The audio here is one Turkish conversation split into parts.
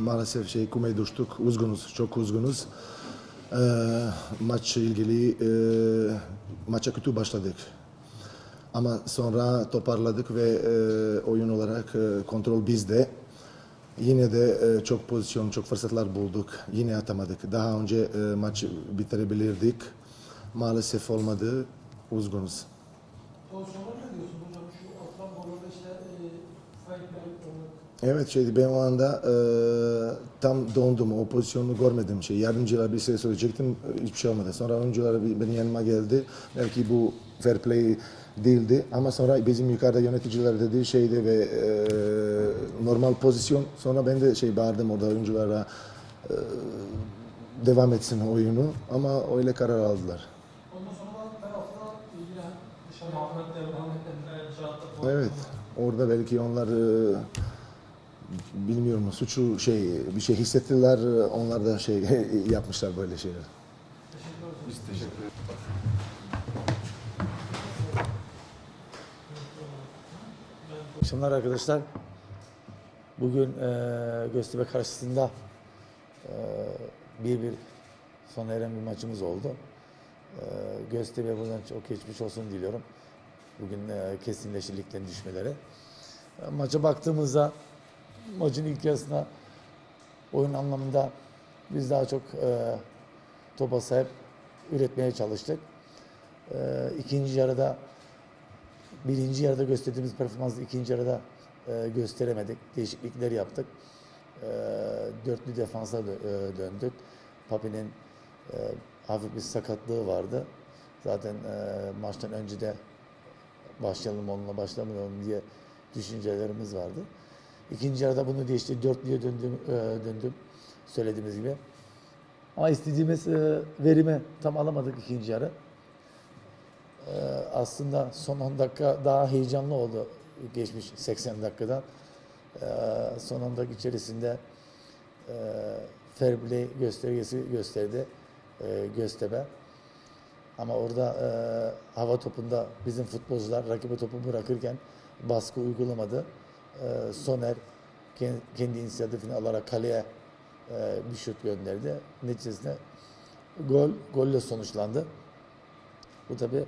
maalesef şey kumaya düştük. Uzgunuz, çok uzgunuz. Ee, maç ilgili e, maça kötü başladık. Ama sonra toparladık ve e, oyun olarak e, kontrol bizde. Yine de e, çok pozisyon, çok fırsatlar bulduk. Yine atamadık. Daha önce e, maçı bitirebilirdik. Maalesef olmadı. Uzgunuz. Pozisyonlar ne diyorsun Evet şeydi ben o anda e, tam dondum o pozisyonu görmedim şey yardımcılar bir şey söyleyecektim e, hiçbir şey olmadı sonra oyuncular bir- benim yanıma geldi belki bu fair play değildi ama sonra bizim yukarıda yöneticiler dedi şeydi ve e, normal pozisyon sonra ben de şey bağırdım orada oyunculara e, devam etsin oyunu ama öyle karar aldılar. Dışarıda Evet. Orada belki onlar e, bilmiyorum suçu şey bir şey hissettiler onlar da şey yapmışlar böyle şeyler. Biz teşekkür ederiz. Akşamlar arkadaşlar. Bugün e, Göztepe karşısında e, bir bir sona eren bir maçımız oldu. E, Göztepe buradan çok geçmiş olsun diliyorum. Bugün e, kesinleşti düşmeleri. E, maça baktığımızda maçın ilk yarısına oyun anlamında biz daha çok e, topa sahip üretmeye çalıştık. E, ikinci yarıda birinci yarıda gösterdiğimiz performansı ikinci yarıda e, gösteremedik. Değişiklikler yaptık. E, dörtlü defansa dö- e, döndük. Papi'nin e, hafif bir sakatlığı vardı. Zaten e, maçtan önce de başlayalım onunla başlamayalım diye düşüncelerimiz vardı. İkinci yarıda bunu değişti. Dörtlüye döndüm, e, döndüm söylediğimiz gibi. Ama istediğimiz e, verimi tam alamadık ikinci yarı. Ee, aslında son 10 dakika daha heyecanlı oldu geçmiş 80 dakikadan. Son 10 dakika içerisinde e, fair play göstergesi gösterdi e, Göztepe. Ama orada e, hava topunda bizim futbolcular rakibe topu bırakırken baskı uygulamadı. E, Soner kendi, inisiyatifini alarak kaleye e, bir şut gönderdi. Neticesinde gol golle sonuçlandı. Bu tabi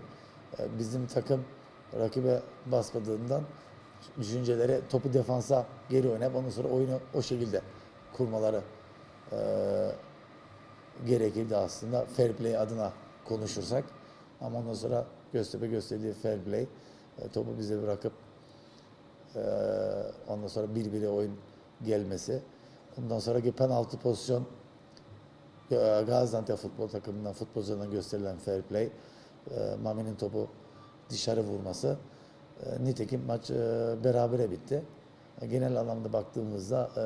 bizim takım rakibe basmadığından düşüncelere topu defansa geri oynayıp ondan sonra oyunu o şekilde kurmaları e, gerekirdi aslında. Fair play adına konuşursak. Ama ondan sonra Göztepe gösterdiği fair play e, topu bize bırakıp e, ondan sonra bir bire oyun gelmesi. Ondan sonraki penaltı pozisyon e, Gaziantep futbol takımından futbolcularına gösterilen fair play. E, Mami'nin topu dışarı vurması. E, Nitekim maç e, berabere bitti. E, Genel anlamda baktığımızda e,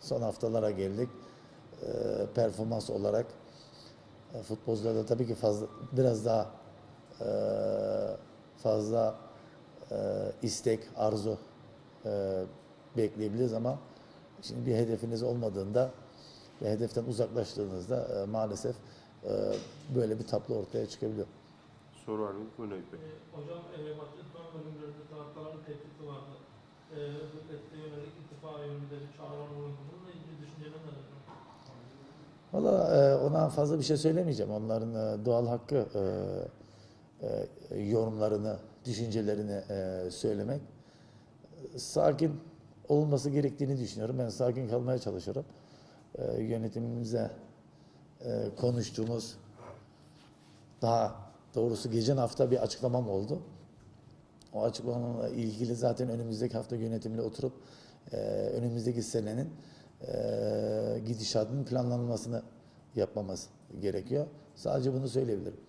son haftalara geldik. E, Performans olarak e, futbolcularda tabii ki fazla biraz daha e, fazla e, istek, arzu e, bekleyebiliriz ama şimdi bir hedefiniz olmadığında ve hedeften uzaklaştığınızda e, maalesef e, böyle bir tablo ortaya çıkabiliyor. Soru var mı? Buyurun Eyüp Bey. E, hocam e, son bölümlerinde taraftarların tehdidi vardı. E, bu tehdide yönelik ittifa yönünde bir çağrı. Bununla ilgili düşüncelerin neler? Valla e, ona fazla bir şey söylemeyeceğim. Onların e, doğal hakkı e, e, yorumlarını, düşüncelerini e, söylemek. Sakin olması gerektiğini düşünüyorum. Ben sakin kalmaya çalışıyorum. E, yönetimimize konuştuğumuz daha doğrusu geçen hafta bir açıklamam oldu. O açıklamamla ilgili zaten önümüzdeki hafta yönetimle oturup önümüzdeki senenin gidişatının planlanmasını yapmamız gerekiyor. Sadece bunu söyleyebilirim.